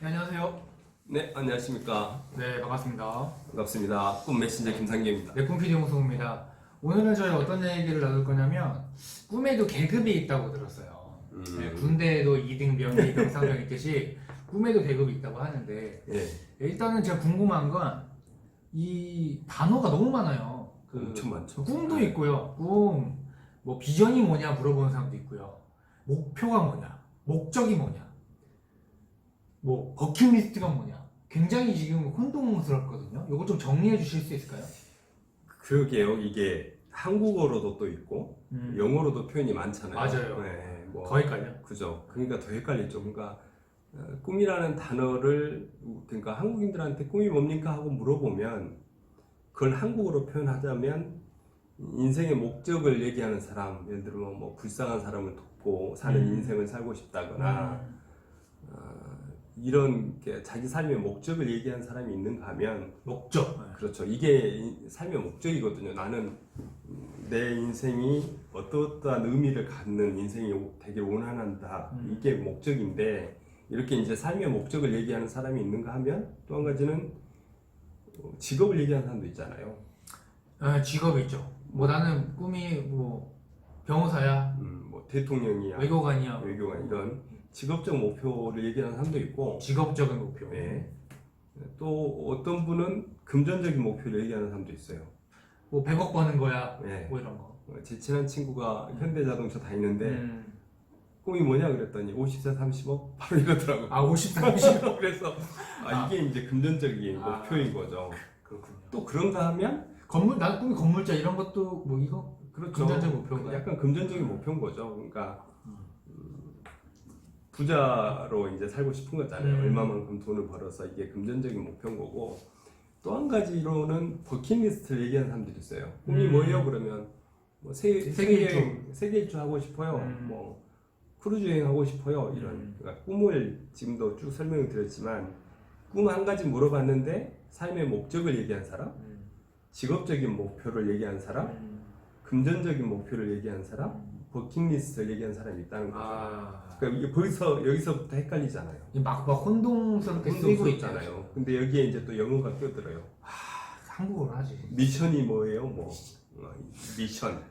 네, 안녕하세요. 네, 안녕하십니까. 네, 반갑습니다. 반갑습니다. 꿈 메신저 김상기입니다. 네, 꿈PD 홍성우입니다. 오늘은 저희 어떤 얘기를 나눌 거냐면 꿈에도 계급이 있다고 들었어요. 음. 네, 군대에도 2등병, 2등, 상병 있듯이 꿈에도 계급이 있다고 하는데 예, 일단은 제가 궁금한 건 이 단어가 너무 많아요. 그 엄청 많죠. 꿈도 네. 있고요. 꿈, 뭐 비전이 뭐냐 물어보는 사람도 있고요. 목표가 뭐냐, 목적이 뭐냐, 뭐 버킷리스트가 뭐냐. 굉장히 지금 혼동스럽거든요. 이거 좀 정리해 주실 수 있을까요? 그러게요. 이게 한국어로도 또 있고 음, 영어로도 표현이 많잖아요. 맞아요. 네, 뭐 더 헷갈려. 그죠. 그러니까 더 헷갈리죠. 그러니까 어, 꿈이라는 단어를 그러니까 한국인들한테 꿈이 뭡니까 하고 물어보면 그걸 한국어로 표현하자면 인생의 목적을 얘기하는 사람, 예를 들면 뭐 불쌍한 사람을 돕고 사는 음. 인생을 살고 싶다거나 음, 어, 이런 게 자기 삶의 목적을 얘기한 사람이 있는가 하면 목적. 네. 그렇죠. 이게 이- 삶의 목적이거든요. 나는 내 인생이 어떠어떠한 의미를 갖는 인생이 되게 원한한다. 음. 이게 목적인데 이렇게 이제 삶의 목적을 얘기하는 사람이 있는가 하면 또 한 가지는 어, 직업을 얘기하는 사람도 있잖아요. 아, 직업이 있죠. 뭐 나는 꿈이 뭐 변호사야, 음, 뭐 대통령이야, 외교관이야, 외교관 이런 직업적 목표를 얘기하는 사람도 있고 직업적인 목표. 네. 또 어떤 분은 금전적인 목표를 얘기하는 사람도 있어요. 뭐 100억 버는 거야, 네. 뭐 이런 거. 어, 제 친한 친구가 현대자동차 다니는데 음. 꿈이 뭐냐 그랬더니 50세 30억 바로 이러더라고. 아, 50, 30. 그래서 아, 이게 이제 금전적인 아. 목표인 거죠. 그렇군요. 또 그런가 하면 건물, 난 꿈이 건물자 이런 것도 뭐 이거 그렇죠. 금전적인 목표인가요? 약간 금전적인 목표인 거죠. 그러니까 음. 음, 부자로 이제 살고 싶은 거잖아요. 음. 얼마만큼 돈을 벌어서 이게 금전적인 목표인 거고 또 한 가지로는 버킷리스트를 얘기하는 사람들이 있어요. 꿈이 음. 뭐예요? 그러면 뭐 세, 세계 세계 일주. 여행, 세계 일주 하고 싶어요. 음. 뭐 크루즈 여행 하고 싶어요. 이런 음. 그러니까 꿈을 지금도 쭉 설명을 드렸지만 꿈 한 가지 물어봤는데 삶의 목적을 얘기한 사람, 음. 직업적인 목표를 얘기한 사람, 음. 금전적인 목표를 얘기한 사람, 버킷리스트를 얘기한 사람이 있다는 거죠. 아, 그러니까 벌써 여기서부터 헷갈리잖아요. 막, 막 혼동스럽게 쓰이고 있잖아요. 근데 여기에 이제 또 영어가 껴들어요. 한국어로 하지. 미션이 뭐예요? 뭐 어, 미션,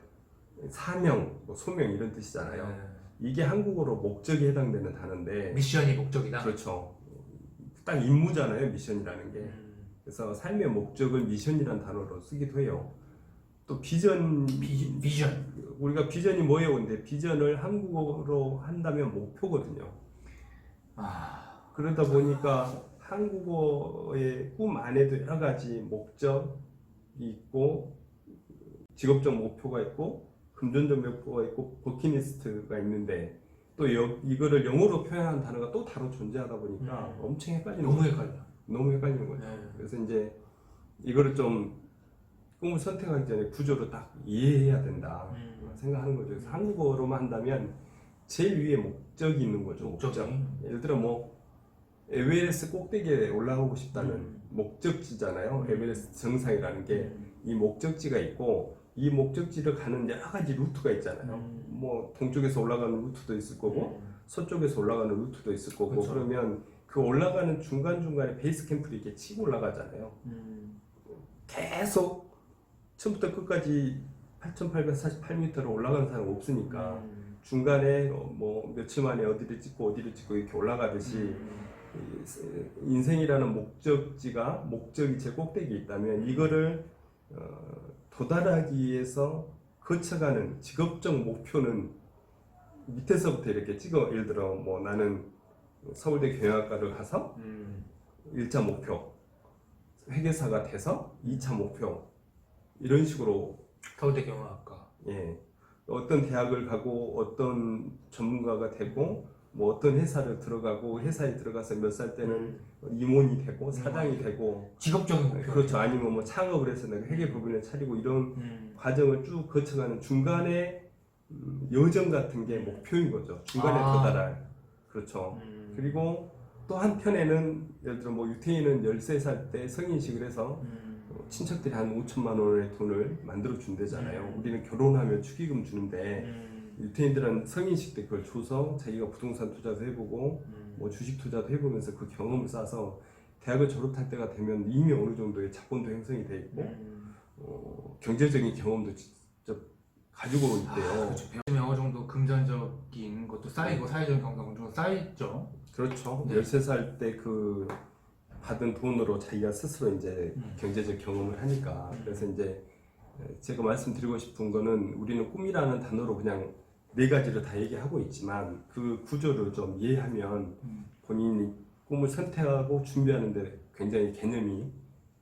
사명, 뭐 소명 이런 뜻이잖아요. 네. 이게 한국어로 목적에 해당되는 단어인데 미션이 목적이다. 그렇죠. 딱 임무잖아요. 미션이라는 게. 음. 그래서 삶의 목적을 미션이라는 단어로 쓰기도 해요. 또 비전, 비, 비전. 우리가 비전이 뭐예요? 근데 비전을 한국어로 한다면 목표거든요. 아, 그러다 보니까 한국어의 꿈 안에도 여러 가지 목적이 있고 직업적 목표가 있고 금전적 목표가 있고 버킷리스트가 있는데 또 여- 이거를 영어로 표현한 단어가 또 다른 존재하다 보니까 음. 엄청 헷갈리는 너무. 헷갈려. 너무 헷갈리는 거죠. 네. 그래서 이제 이거를 좀 꿈을 선택하기 전에 구조를 딱 이해해야 된다 음. 생각하는 거죠. 그래서 한국어로만 한다면 제일 위에 목적이 있는 거죠. 목적. 예를 들어 뭐 에베레스트 꼭대기에 올라가고 싶다는 음. 목적지잖아요. 음. 에베레스트 정상이라는 게 음. 이 목적지가 있고 이 목적지를 가는 여러 가지 루트가 있잖아요. 음. 뭐 동쪽에서 올라가는 루트도 있을 거고 서쪽에서 올라가는 루트도 있을 거고 그렇죠. 그러면 그 올라가는 중간 중간에 베이스 캠프를 이렇게 치고 올라가잖아요. 음. 계속 처음부터 끝까지 8,848m로 올라가는 사람 없으니까 음. 중간에 어, 뭐 며칠 만에 어디를 찍고 어디를 찍고 이렇게 올라가듯이 음. 이 인생이라는 목적지가 목적이 제 꼭대기에 있다면 이거를 어, 도달하기 위해서 거쳐가는 직업적 목표는 밑에서부터 이렇게 찍어 예를 들어 뭐 나는 서울대 경영학과를 가서 음. 1차 목표 회계사가 돼서 2차 목표 이런 식으로 서울대 경영학과. 예 어떤 대학을 가고 어떤 전문가가 되고 뭐 어떤 회사를 들어가고 회사에 들어가서 몇 살 때는 임원이 되고 사장이 되고 직업적인 목표. 그렇죠 아니면 뭐 창업을 해서 내가 회계 법인을 차리고 이런 음. 과정을 쭉 거쳐가는 중간에 음, 여정 같은 게 목표인 거죠 중간에 아. 도달할 그렇죠 음. 그리고 또 한편에는 예를 들어 뭐 유태인은 13살 때 성인식을 해서 음. 어, 친척들이 한 5천만 원의 돈을 만들어 준대잖아요. 음. 우리는 결혼하면 축의금 주는데 음. 유태인들은 성인식 때 그걸 줘서 자기가 부동산 투자도 해보고 음. 뭐 주식 투자도 해보면서 그 경험을 쌓아서 대학을 졸업할 때가 되면 이미 어느 정도의 자본도 형성이 돼 있고 음. 어, 경제적인 경험도 직접 가지고 아, 있대요. 그렇죠. 배우면 어느 정도 금전적인 것도 쌓이고 사회적인 경험도 쌓였죠. 그렇죠. 네. 13살 때그 받은 돈으로 자기가 스스로 이제 음. 경제적 경험을 하니까 음. 그래서 이제 제가 말씀드리고 싶은 거는 우리는 꿈이라는 단어로 그냥 네 가지를 다 얘기하고 있지만 그 구조를 좀 이해하면 음. 본인이 꿈을 선택하고 준비하는데 굉장히 개념이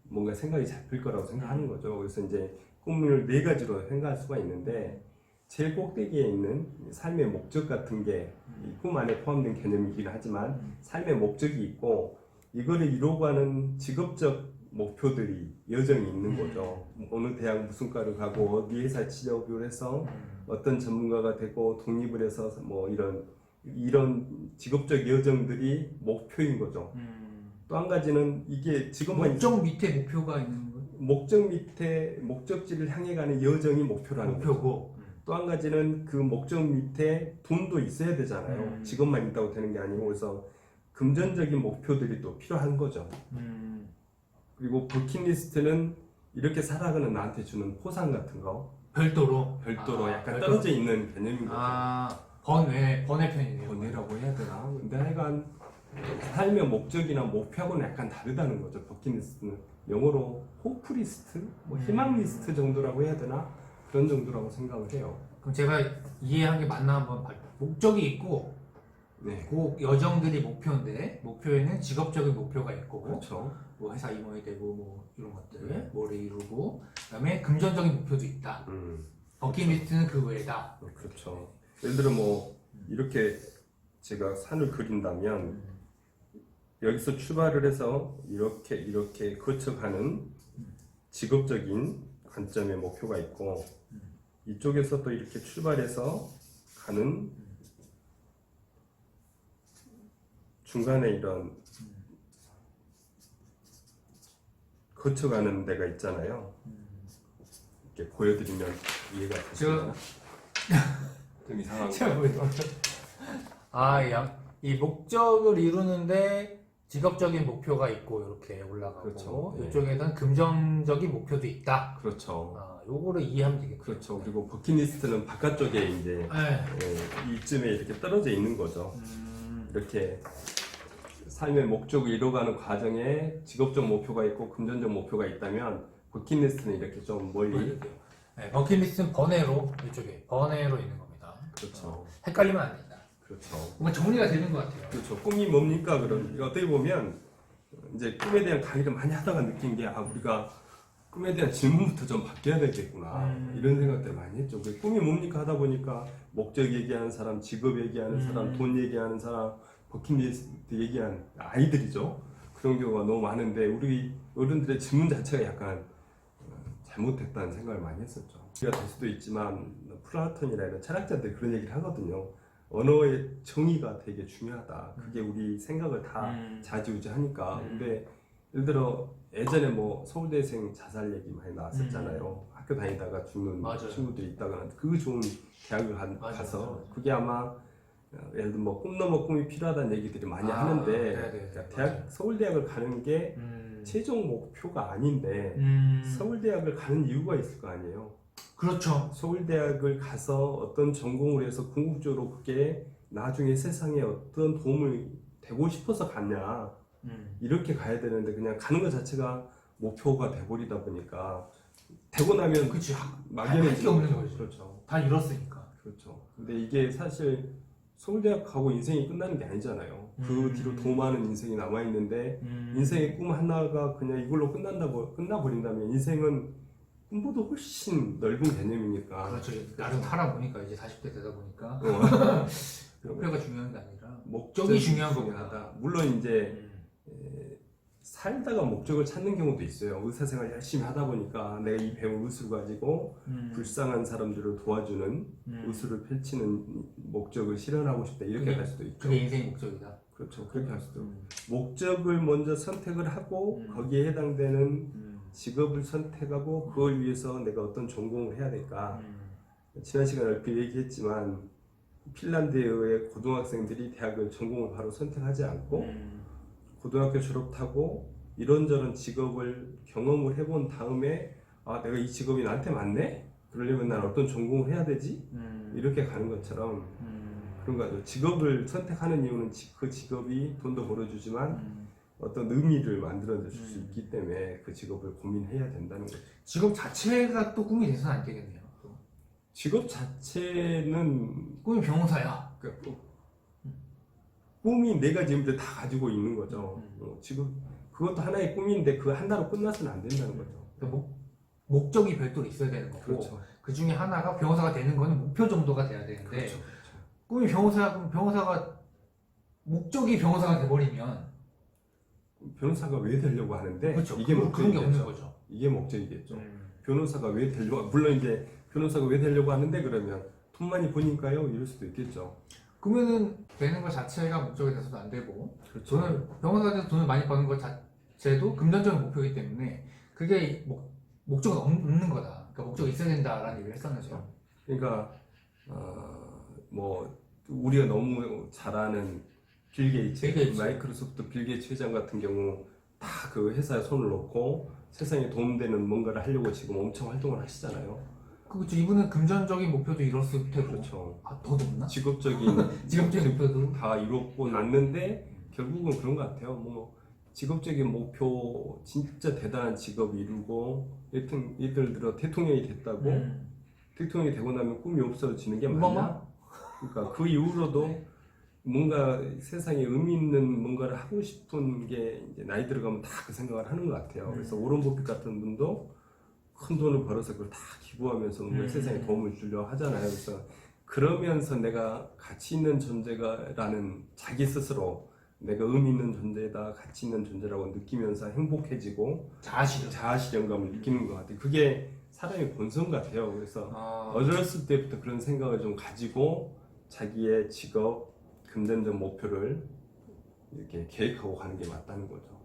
뭔가 생각이 잡힐 거라고 생각하는 거죠. 그래서 이제 꿈을 네 가지로 생각할 수가 있는데 제일 꼭대기에 있는 삶의 목적 같은 게이꿈 안에 포함된 개념이긴 하지만 음. 삶의 목적이 있고 이거를 이루고 하는 직업적 목표들이 여정이 있는 음. 거죠. 어느 대학 무슨 과를 가고 어디 회사 취업을 해서 음. 어떤 전문가가 되고 독립을 해서 뭐 이런 이런 직업적 여정들이 목표인 거죠. 음. 또한 가지는 이게 직업만 목적 밑에 목표가 있는 거 목적 밑에 목적지를 향해 가는 여정이 목표라는 거죠. 목표고. 또한 가지는 그 목적 밑에 돈도 있어야 되잖아요. 음. 직업만 있다고 되는 게 아니고 그래서 금전적인 목표들이 또 필요한 거죠. 음. 그리고 버킷리스트는 이렇게 살아가는 나한테 주는 포상 같은 거 별도로. 별도로 아, 약간 별도로. 떨어져 있는 개념인 거죠. 아 번외 번외 편이네요. 번외라고 해야 되나? 근데 하여간 삶의 목적이나 목표하고는 약간 다르다는 거죠. 버킷리스트는 영어로 호프리스트, 뭐 음. 희망리스트 정도라고 해야 되나? 그런 정도라고 생각을 해요. 그럼 제가 이해한 게 맞나 한번 봐. 목적이 있고 네, 그 여정들이 목표인데 목표에는 직업적인 목표가 있고 그렇죠. 뭐 회사 임원이 되고 뭐 이런 것들 네. 뭐를 이루고 그다음에 금전적인 목표도 있다. 음, 버킷리스트는 그 외다. 그렇죠. 예를 들어 뭐 이렇게 제가 산을 그린다면 여기서 출발을 해서 이렇게 이렇게 거쳐가는 직업적인 관점의 목표가 있고 이쪽에서 또 이렇게 출발해서 가는 중간에 이런 거쳐가는 데가 있잖아요. 이렇게 보여드리면 이해가 되시나요? 좀 이상한 제가 거. 보여요. 아, 양, 이 목적을 이루는데 직업적인 목표가 있고 이렇게 올라가고 그렇죠. 네. 이쪽에는 금전적인 목표도 있다. 그렇죠. 아, 요거를 이해하면 되겠죠. 그렇죠. 그리고 버킷리스트는 바깥쪽에 이제 네. 예, 이쯤에 이렇게 떨어져 있는 거죠. 음, 이렇게 삶의 목적을 이뤄가는 과정에 직업적 목표가 있고 금전적 목표가 있다면 버킷리스트는 이렇게 좀 멀리 네, 버킷리스트는 번외로 이쪽에 번외로 있는 겁니다. 그렇죠. 헷갈리면 안 된다. 그렇죠. 뭔가 정리가 되는 것 같아요. 그렇죠. 꿈이 뭡니까? 그럼 어떻게 보면 이제 꿈에 대한 강의를 많이 하다가 느낀 게 아, 우리가 꿈에 대한 질문부터 좀 바뀌어야 되겠구나 음. 이런 생각들을 많이 했죠. 그 꿈이 뭡니까 하다 보니까 목적 얘기하는 사람, 직업 얘기하는 음. 사람, 돈 얘기하는 사람, 버킷리스트 얘기하는 아이들이죠. 그런 경우가 너무 많은데 우리 어른들의 질문 자체가 약간 어, 잘못됐다는 생각을 많이 했었죠. 우리가 될 수도 있지만 플라톤이나 이런 철학자들이 그런 얘기를 하거든요. 언어의 정의가 되게 중요하다. 그게 우리 생각을 다 음. 좌지우지하니까. 음. 근데 예를 들어 예전에 뭐 서울대생 자살 얘기 많이 나왔었잖아요. 학교 다니다가 죽는 음. 맞아요. 친구들이 있다거나 그 좋은 대학을 가, 맞아요, 가서 맞아요. 그게 아마 어, 예를 들어 뭐꿈 넘어 꿈이 필요하다는 얘기들이 많이 아, 하는데 네, 네, 네, 그러니까 대학 맞아요. 서울대학을 가는 게 음. 최종 목표가 아닌데 음. 서울대학을 가는 이유가 있을 거 아니에요. 그렇죠. 서울대학을 가서 어떤 전공을 해서 궁극적으로 그게 나중에 세상에 어떤 도움을 되고 싶어서 갔냐 음. 이렇게 가야 되는데 그냥 가는 것 자체가 목표가 돼버리다 보니까 되고 나면 그치. 거지. 그렇죠 다 잃었으니까. 그렇죠 근데 이게 사실 서울대학 가고 인생이 끝나는 게 아니잖아요 그 음. 뒤로 더 많은 인생이 남아 있는데 인생의 꿈 하나가 그냥 이걸로 끝난다고 끝나버린다면 인생은 꿈보다 훨씬 넓은 개념이니까 그렇죠. 나름 살아보니까 이제 40대 되다 보니까 어. 목표가 중요한 게 아니라 목적이 중요한 중요하다. 물론 이제 음. 살다가 목적을 찾는 경우도 있어요. 의사생활 열심히 하다 보니까 내가 이 배운 의술을 가지고 음. 불쌍한 사람들을 도와주는 음. 의술을 펼치는 목적을 실현하고 싶다 이렇게 그게- 갈 수도 있죠. 그게 인생의 목적이다. 그렇죠. 그렇게 할 수도. 있고. 음. 목적을 먼저 선택을 하고 음. 거기에 해당되는 음. 직업을 선택하고 그걸 위해서 내가 어떤 전공을 해야 될까. 음. 지난 시간에 그 얘기했지만 핀란드의 고등학생들이 대학을 전공을 바로 선택하지 않고 음. 고등학교 졸업하고 이런저런 직업을 경험을 해본 다음에 아 내가 이 직업이 나한테 맞네? 그러려면 난 어떤 전공을 해야 되지? 음. 이렇게 가는 것처럼 음. 그런 거 같아요. 직업을 선택하는 이유는 지- 그 직업이 돈도 벌어주지만 음. 어떤 의미를 만들어줄 수 음. 있기 때문에 그 직업을 고민해야 된다는 거죠. 직업 자체가 또 꿈이 돼서는 안 되겠네요. 또. 직업 자체는 꿈이 변호사야. 그 꿈이 네 가지 의미들 다 가지고 있는 거죠. 음. 어, 지금 그것도 하나의 꿈인데 그 하나로 끝나서는 안 된다는 거죠. 그 목, 목적이 별도로 있어야 되는 거고 그렇죠. 그 중에 하나가 변호사가 되는 거는 목표 정도가 돼야 되는데 그렇죠. 꿈이 변호사 변호사가 목적이 변호사가 돼버리면 변호사가 왜 되려고 하는데 그렇죠. 이게 그, 게 없는 목적이겠죠. 거죠. 이게 목적이겠죠. 음. 변호사가 왜 되려고 물론 이제 변호사가 왜 되려고 하는데 그러면 돈 많이 버니까요 이럴 수도 있겠죠. 그러면은 되는 것 자체가 목적이 돼서도 안 되고 그렇죠. 저는 변호사가 돼서 돈을 많이 버는 것 자체도 금전적인 목표이기 때문에 그게 목, 목적은 없는 거다. 그러니까 목적이 있어야 된다라는 얘기를 했었는데 그러니까 어, 뭐 우리가 너무 잘 아는 빌 게이츠, 빌 게이츠. 마이크로소프트 빌 게이츠 회장 같은 경우 다 그 회사에 손을 놓고 세상에 도움되는 뭔가를 하려고 지금 엄청 활동을 하시잖아요. 그렇죠. 이분은 금전적인 목표도 이뤘을 테고 그렇죠. 아, 더 높나? 직업적인 직업적인 목표도 다 이뤘고 났는데 결국은 그런 것 같아요. 뭐 직업적인 목표 진짜 대단한 직업 이루고 예를, 예를 들어 대통령이 됐다고 음. 대통령이 되고 나면 꿈이 없어지는 게? 맞냐? 그러니까 그 이후로도 뭔가 세상에 의미 있는 뭔가를 하고 싶은 게 이제 나이 들어가면 다 그 생각을 하는 것 같아요. 그래서 음. 오런 버핏 같은 분도 큰 돈을 벌어서 그걸 다 기부하면서 뭔가 음. 세상에 도움을 주려 하잖아요. 그래서 그러면서 내가 가치 있는 존재가라는 자기 스스로 내가 의미 있는 존재다, 가치 있는 존재라고 느끼면서 행복해지고 자아실현. 자아 실현감을 느끼는 것 같아요. 그게 사람의 본성 같아요. 그래서 아, 어렸을 때부터 그런 생각을 좀 가지고 자기의 직업, 금전적 목표를 이렇게 계획하고 가는 게 맞다는 거죠.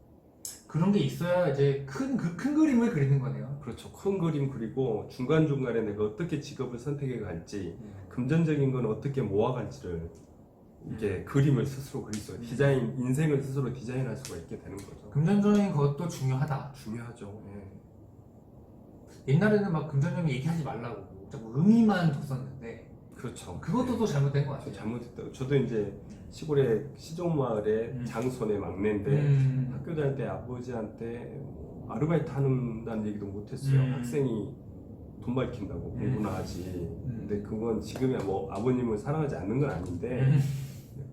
그런 게 있어야 이제 큰, 그, 큰 그림을 그리는 거네요. 그렇죠. 큰 그림 그리고 중간중간에 내가 어떻게 직업을 선택해 갈지, 금전적인 건 어떻게 모아갈지를 이게 그림을 스스로 그릴 수가, 디자인, 인생을 스스로 디자인할 수가 있게 되는 거죠. 금전적인 것도 중요하다. 중요하죠. 예. 옛날에는 막 금전적인 얘기하지 말라고 자꾸 의미만 뒀었는데 그렇죠. 그것도 또 잘못된 것 저 같아요. 잘못했다. 저도 이제 시골의 시종마을의 음. 장손의 막내인데 음, 학교 다닐 때 아버지한테 뭐 아르바이트 하는다는 얘기도 못했어요. 음. 학생이 돈 밝힌다고 음. 공부나 하지. 근데 그건 지금이야 뭐 아버님을 사랑하지 않는 건 아닌데 음.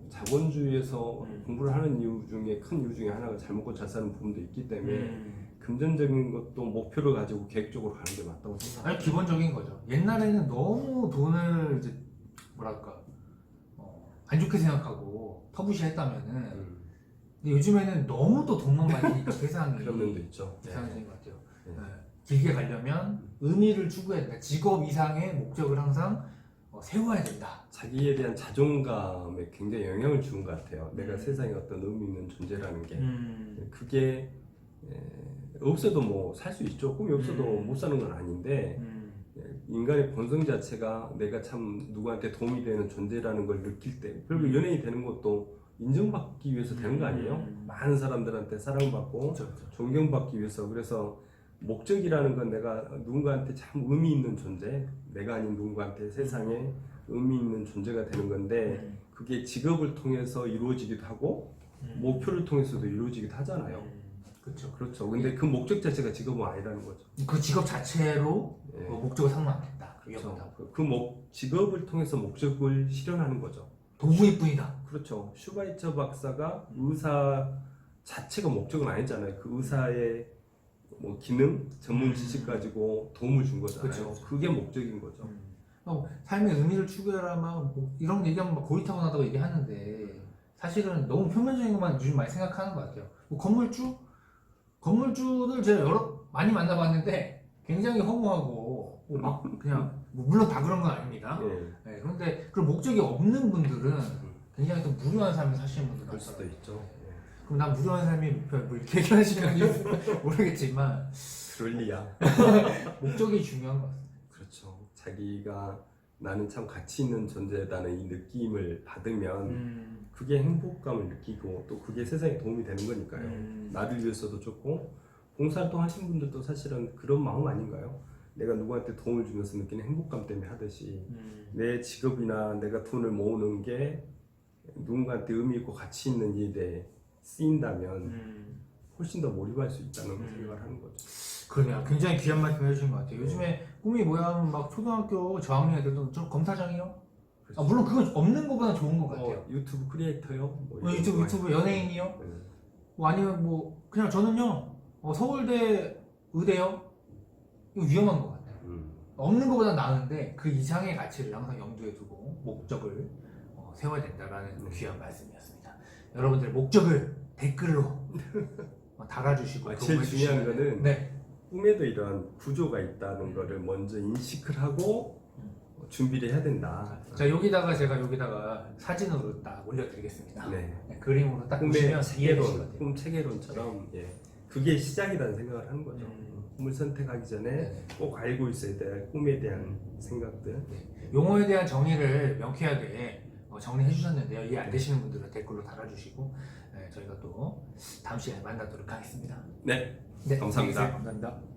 자본주의에서 음. 공부를 하는 이유 중에 큰 이유 중에 하나가 잘 먹고 잘 사는 부분도 있기 때문에 음. 금전적인 것도 목표를 가지고 계획적으로 가는 게 맞다고 생각합니다. 아니 기본적인 거죠. 옛날에는 너무 돈을 이제 뭐랄까 어, 안 좋게 생각하고 터부시했다면은 음, 근데 요즘에는 너무 또 돈만 많으니까 세상이 그런 면도 있죠. 네. 이상해진 것 같아요. 네. 네. 길게 가려면 의미를 추구해야 된다. 직업 이상의 목적을 항상 어, 세워야 된다. 자기에 대한 자존감에 굉장히 영향을 주는 것 같아요. 내가 음. 세상에 어떤 의미 있는 존재라는 게. 음. 그게 에, 없어도 뭐 살 수 있죠. 꿈이 없어도 음. 못 사는 건 아닌데 음. 에, 인간의 본성 자체가 내가 참 누구한테 도움이 되는 존재라는 걸 느낄 때 결국 음. 연예인이 되는 것도 인정받기 위해서 되는 거 아니에요? 음. 많은 사람들한테 사랑받고 그렇죠, 그렇죠. 존경받기 위해서 그래서 목적이라는 건 내가 누군가한테 참 의미 있는 존재 내가 아닌 누군가한테 세상에 의미 있는 존재가 되는 건데 음. 그게 직업을 통해서 이루어지기도 하고 음. 목표를 통해서도 이루어지기도 하잖아요. 음. 그렇죠. 그렇죠. 근데 그 목적 자체가 직업은 아니라는 거죠. 그 직업 자체로 예. 어, 목적을. 그게 그렇죠. 그, 그 목, 직업을 통해서 목적을 실현하는 거죠. 도구일 뿐이다. 그렇죠. 슈바이처 박사가 의사 자체가 목적은 아니잖아요. 그 의사의 뭐 기능, 전문 음. 지식 가지고 도움을 준 거잖아요. 그렇죠. 그게 목적인 거죠. 어, 삶의 의미를 추구해라 막 뭐, 이런 얘기하면 막 고리타분하다고 얘기하는데 사실은 너무 표면적인 것만 요즘 많이 생각하는 것 같아요. 뭐 건물주 건물주를 제가 여러 많이 만나봤는데 굉장히 허무하고 뭐막 그냥 뭐 물론 다 그런 건 아닙니다. 예. 네, 그런데 그런 목적이 없는 분들은 굉장히 또 무료한 삶을 사시는 분들 그럴 수도. 있죠. 예. 그럼 난 무료한 삶이 목표야 뭐 이렇게 얘기하시는 건지 모르겠지만 그럴 리야. 목적이 중요한 것 같아요. 그렇죠. 자기가 나는 참 가치 있는 존재다는 이 느낌을 받으면 음. 그게 행복감을 느끼고 또 그게 세상에 도움이 되는 거니까요. 음. 나를 위해서도 좋고 봉사활동 하신 분들도 사실은 그런 마음 아닌가요? 내가 누구한테 도움을 주면서 느끼는 행복감 때문에 하듯이 음. 내 직업이나 내가 돈을 모으는 게 누군가한테 의미 있고 가치 있는 일에 쓰인다면 음. 훨씬 더 몰입할 수 있다는 음. 생각을 하는 거죠. 그러네요. 굉장히 귀한 말씀 해주신 것 같아요. 요즘에 꿈이 뭐야 하면 막 초등학교 저학년 애들도 저 검사장이요? 아, 물론 그건 없는 것보다 좋은 것 같아요. 어, 유튜브 크리에이터요? 뭐뭐 이런 유튜브 거 유튜브 연예인이요? 네. 뭐 아니면 뭐 그냥 저는요 어, 서울대 의대요? 이거 위험한 것 같아요. 음. 없는 것보다 나은데 그 이상의 가치를 항상 염두에 두고 목적을 어, 세워야 된다라는 네. 귀한 말씀이었습니다. 여러분들 목적을 댓글로 어, 달아주시고 아, 또 제일 중요한 거는 네. 꿈에도 이러한 구조가 있다는 거를 먼저 인식을 하고 음. 준비를 해야 된다. 자 여기다가 제가 여기다가 사진으로 딱 올려드리겠습니다. 네. 네, 그림으로 딱 보시면 같아요. 꿈 체계론처럼 예. 그게 시작이라는 생각을 하는 거죠. 음. 꿈을 선택하기 전에 네. 꼭 알고 있어야 될 꿈에 대한 생각들. 용어에 대한 정의를 명쾌하게 어, 정리해 주셨는데요. 이해 안 되시는 분들은 댓글로 달아주시고 네, 저희가 또 다음 시간에 만나도록 하겠습니다. 네, 네, 감사합니다. 계세요. 감사합니다.